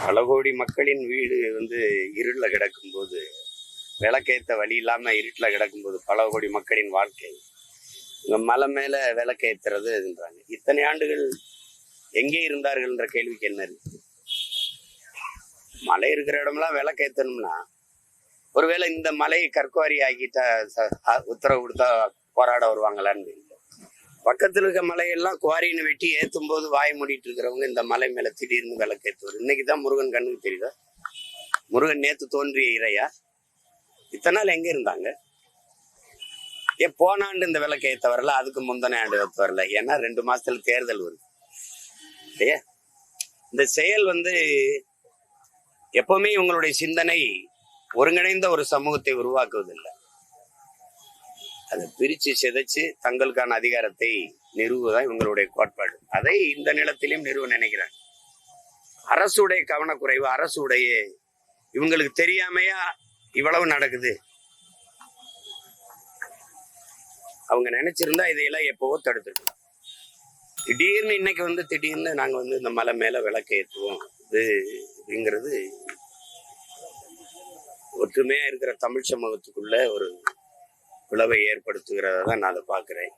பல கோடி மக்களின் வீடு வந்து இருளில் கிடக்கும்போது விளக்கேத்த வழி இல்லாம இருட்டில் கிடக்கும்போது பல கோடி மக்களின் வாழ்க்கை. இங்க மலை மேல விளக்கேத்துறதுன்றாங்க இத்தனை ஆண்டுகள் எங்கே இருந்தார்கள்ன்ற கேள்விக்கு என்ன இருக்கு? மலை இருக்கிற இடம்லாம் விளக்கேற்றணும்னா ஒருவேளை இந்த மலையை கற்குவாரி ஆக்கிட்டா ச- உத்தரவு கொடுத்தா போராட வருவாங்களான்னு பக்கத்துல இருக்க மலையெல்லாம் குவாரின்னு வெட்டி ஏத்தும் போது வாய் மூடிட்டு இருக்கிறவங்க இந்த மலை மேல திடீர்னு விளக்கேத்துவார் இன்னைக்கு தான் முருகன் கண்ணுக்கு தெரியுதா? முருகன் நேத்து தோன்றிய இறையா? இத்தனை நாள் எங்க இருந்தாங்க? ஏன் போன ஆண்டு இந்த விளக்கு ஏத்த வரல அதுக்கு முந்தின ஆண்டு ஏற்ற வரல. ஏன்னா ரெண்டு மாசத்துல தேர்தல் வருது. இல்லையா? இந்த செயல் வந்து எப்பவுமே இவங்களுடைய சிந்தனை ஒருங்கிணைந்த ஒரு சமூகத்தை உருவாக்குவதில்லை. அதை பிரிச்சு சிதைச்சு தங்களுக்கான அதிகாரத்தை நிறுவுதான் இவங்களுடைய கோட்பாடு. அதை இந்த நிலத்திலையும் நிறுவ நினைக்கிறாங்க. அரசுடைய கவனக்குறைவு அரசுடைய இவங்களுக்கு தெரியாமையா இவ்வளவு நடக்குது? அவங்க நினைச்சிருந்தா இதையெல்லாம் எப்பவோ தடுத்துருக்கலாம். திடீர்னு இன்னைக்கு வந்து திடீர்னு நாங்க வந்து இந்த மலை மேல விளக்கு ஏற்றுவோம் இது அப்படிங்கிறது ஒற்றுமையா இருக்கிற தமிழ் சமூகத்துக்குள்ள ஒரு விளைவை ஏற்படுத்துகிறத தான் நான் அதை பார்க்குறேன்.